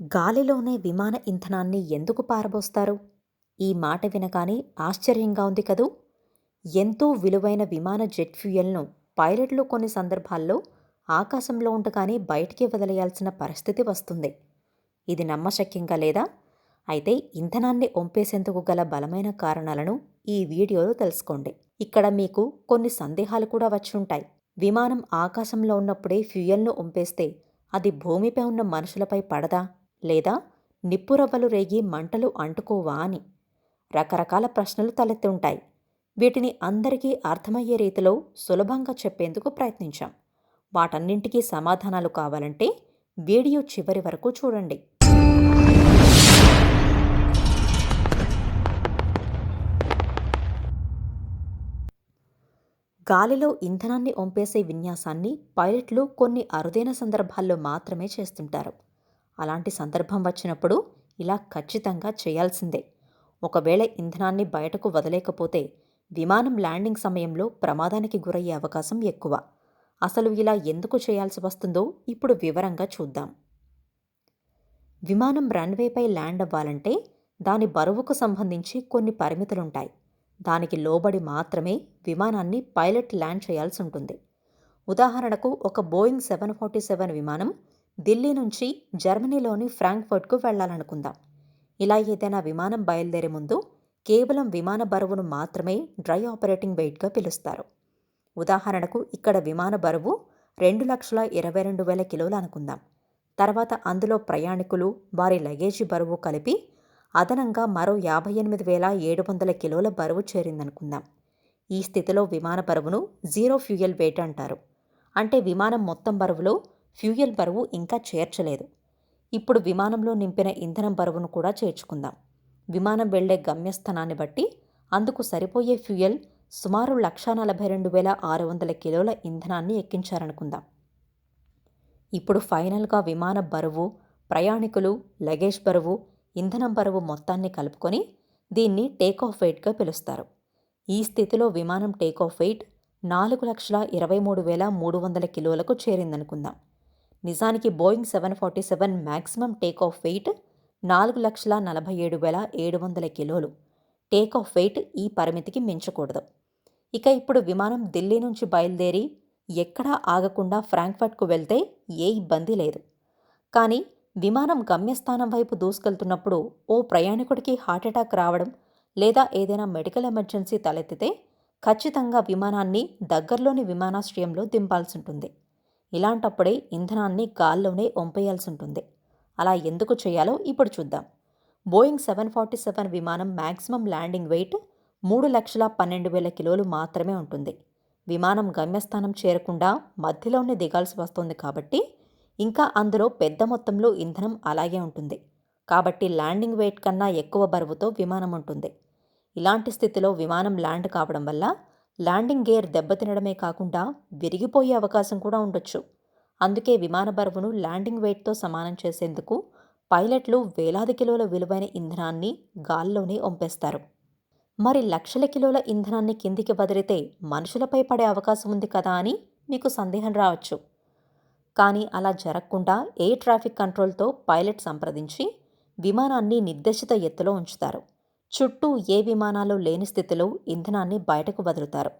గాలిలోనే విమాన ఇంధనాన్ని ఎందుకు పారబోస్తారు? ఈ మాట వినగానే ఆశ్చర్యంగా ఉంది కదూ! ఎంతో విలువైన విమాన జెట్ ఫ్యూయల్ను పైలట్లు కొన్ని సందర్భాల్లో ఆకాశంలో ఉండగానే బయటికి వదిలేయాల్సిన పరిస్థితి వస్తుంది. ఇది నమ్మశక్యంగా లేదా? అయితే ఇంధనాన్ని ఒంపేసేందుకు గల బలమైన కారణాలను ఈ వీడియోలో తెలుసుకోండి. ఇక్కడ మీకు కొన్ని సందేహాలు కూడా వచ్చి ఉంటాయి విమానం ఆకాశంలో ఉన్నప్పుడే ఫ్యూయల్ను ఒంపేస్తే అది భూమిపై ఉన్న మనుషులపై పడదా? లేదా నిప్పురవ్వలు రేగి మంటలు అంటుకోవా అని. రకరకాల ప్రశ్నలు తలెత్తి ఉంటాయి వీటిని అందరికీ అర్థమయ్యే రీతిలో సులభంగా చెప్పేందుకు ప్రయత్నించాం. వాటన్నింటికీ సమాధానాలు కావాలంటే వీడియో చివరి వరకు చూడండి. గాలిలో ఇంధనాన్ని ఒంపేసే విన్యాసాన్ని పైలట్లు కొన్ని అరుదైన సందర్భాల్లో మాత్రమే చేస్తుంటారు. అలాంటి సందర్భం వచ్చినప్పుడు ఇలా ఖచ్చితంగా చేయాల్సిందే. ఒకవేళ ఇంధనాన్ని బయటకు వదలేకపోతే విమానం ల్యాండింగ్ సమయంలో ప్రమాదానికి గురయ్యే అవకాశం ఎక్కువ. అసలు ఇలా ఎందుకు చేయాల్సి వస్తుందో ఇప్పుడు వివరంగా చూద్దాం. విమానం రన్వేపై ల్యాండ్ అవ్వాలంటే దాని బరువుకు సంబంధించి కొన్ని పరిమితులుంటాయి. దానికి లోబడి మాత్రమే విమానాన్ని పైలట్ ల్యాండ్ చేయాల్సి ఉంటుంది. ఉదాహరణకు ఒక బోయింగ్ సెవెన్ ఫార్టీ సెవెన్ విమానం ఢిల్లీ నుంచి జర్మనీలోని ఫ్రాంక్ఫర్ట్కు వెళ్ళాలనుకుందాం ఇలా ఏదైనా విమానం బయలుదేరే ముందు కేవలం విమాన బరువును మాత్రమే డ్రై ఆపరేటింగ్ వెయిట్గా పిలుస్తారు. ఉదాహరణకు ఇక్కడ విమాన బరువు రెండు లక్షల ఇరవై రెండు వేల కిలోలు అనుకుందాం. తర్వాత అందులో ప్రయాణికులు వారి లగేజీ బరువు కలిపి అదనంగా మరో యాభై ఎనిమిది వేల ఏడు వందల కిలోల బరువు చేరిందనుకుందాం. ఈ స్థితిలో విమాన బరువును జీరో ఫ్యూయల్ వెయిట్ అంటారు. అంటే విమానం మొత్తం బరువులో ఫ్యూయల్ బరువు ఇంకా చేర్చలేదు. ఇప్పుడు విమానంలో నింపిన ఇంధనం బరువును కూడా చేర్చుకుందాం. విమానం వెళ్ళే గమ్యస్థానాన్ని బట్టి అందుకు సరిపోయే ఫ్యూయల్ సుమారు లక్షా నలభై రెండు వేల ఆరు వందల కిలోల ఇంధనాన్ని ఎక్కించారనుకుందాం. ఇప్పుడు ఫైనల్గా విమాన బరువు ప్రయాణికులు లగేజ్ బరువు ఇంధనం బరువు మొత్తాన్ని కలుపుకొని దీన్ని టేక్ ఆఫ్ వెయిట్గా పిలుస్తారు. ఈ స్థితిలో విమానం టేక్ ఆఫ్ వెయిట్ నాలుగు లక్షల ఇరవై మూడు వేల మూడు వందల కిలోలకు చేరిందనుకుందాం. నిజానికి Boeing seven forty seven maximum take off weight నాలుగు లక్షల నలభై ఏడు వేల ఏడు వందల కిలోలు. టేక్ ఆఫ్ వెయిట్ ఈ పరిమితికి మించకూడదు. ఇక ఇప్పుడు విమానం ఢిల్లీ నుంచి బయలుదేరి ఎక్కడా ఆగకుండా ఫ్రాంక్ఫర్ట్కు వెళ్తే ఏ ఇబ్బంది లేదు. కానీ విమానం గమ్యస్థానం వైపు దూసుకెళ్తున్నప్పుడు ఓ ప్రయాణికుడికి హార్ట్అటాక్ రావడం లేదా ఏదైనా మెడికల్ ఎమర్జెన్సీ తలెత్తితే ఖచ్చితంగా విమానాన్ని దగ్గరలోని విమానాశ్రయంలో దింపాల్సి ఉంటుంది. ఇలాంటప్పుడే ఇంధనాన్ని గాల్లోనే వంపేయాల్సి ఉంటుంది అలా ఎందుకు చేయాలో ఇప్పుడు చూద్దాం. బోయింగ్ సెవెన్ ఫార్టీ సెవెన్ విమానం మ్యాక్సిమం ల్యాండింగ్ వెయిట్ మూడు లక్షల పన్నెండు వేల కిలోలు మాత్రమే ఉంటుంది. విమానం గమ్యస్థానం చేరకుండా మధ్యలోనే దిగాల్సి వస్తుంది కాబట్టి ఇంకా అందులో పెద్ద మొత్తంలో ఇంధనం అలాగే ఉంటుంది. కాబట్టి ల్యాండింగ్ వెయిట్ కన్నా ఎక్కువ బరువుతో విమానం ఉంటుంది. ఇలాంటి స్థితిలో విమానం ల్యాండ్ కావడం వల్ల ల్యాండింగ్ గేర్ దెబ్బతినడమే కాకుండా విరిగిపోయే అవకాశం కూడా ఉండొచ్చు. అందుకే విమాన బరువును ల్యాండింగ్ వెయిట్తో సమానం చేసేందుకు పైలట్లు వేలాది కిలోల విలువైన ఇంధనాన్ని గాల్లోనే పంపేస్తారు మరి లక్షల కిలోల ఇంధనాన్ని కిందికి వదిలితే మనుషులపై పడే అవకాశం ఉంది కదా అని మీకు సందేహం రావచ్చు. కానీ అలా జరగకుండా ఎయిర్ ట్రాఫిక్ కంట్రోల్తో పైలట్ సంప్రదించి విమానాన్ని నిర్దేశిత ఎత్తులో ఉంచుతారు. చుట్టూ ఏ విమానాలు లేని స్థితిలో ఇంధనాన్ని బయటకు వదులుతారు.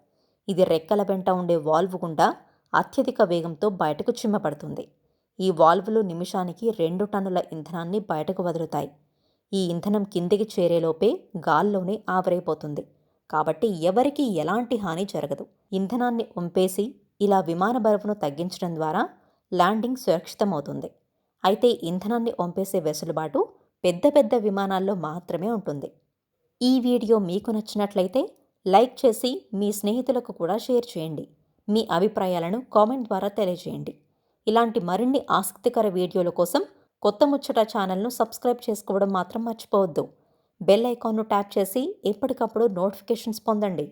ఇది రెక్కల వెంట ఉండే వాల్వ్ గుండా అత్యధిక వేగంతో బయటకు చిమ్మపడుతుంది ఈ వాల్వులు నిమిషానికి రెండు టన్నుల ఇంధనాన్ని బయటకు వదులుతాయి. ఈ ఇంధనం కిందికి చేరేలోపే గాల్లోనే ఆవరైపోతుంది. కాబట్టి ఎవరికీ ఎలాంటి హాని జరగదు. ఇంధనాన్ని వంపేసి ఇలా విమాన బరువును తగ్గించడం ద్వారా ల్యాండింగ్ సురక్షితమవుతుంది. అయితే ఇంధనాన్ని వంపేసే వెసులుబాటు పెద్ద పెద్ద విమానాల్లో మాత్రమే ఉంటుంది. ఈ వీడియో మీకు నచ్చినట్లయితే లైక్ చేసి మీ స్నేహితులకు కూడా షేర్ చేయండి. మీ అభిప్రాయాలను కామెంట్ ద్వారా తెలియజేయండి. ఇలాంటి మరిన్ని ఆసక్తికర వీడియోల కోసం కొత్త ముచ్చట ఛానల్ను సబ్స్క్రైబ్ చేసుకోవడం మాత్రం మర్చిపోవద్దు. బెల్ ఐకాన్ను ట్యాప్ చేసి ఎప్పటికప్పుడు నోటిఫికేషన్స్ పొందండి.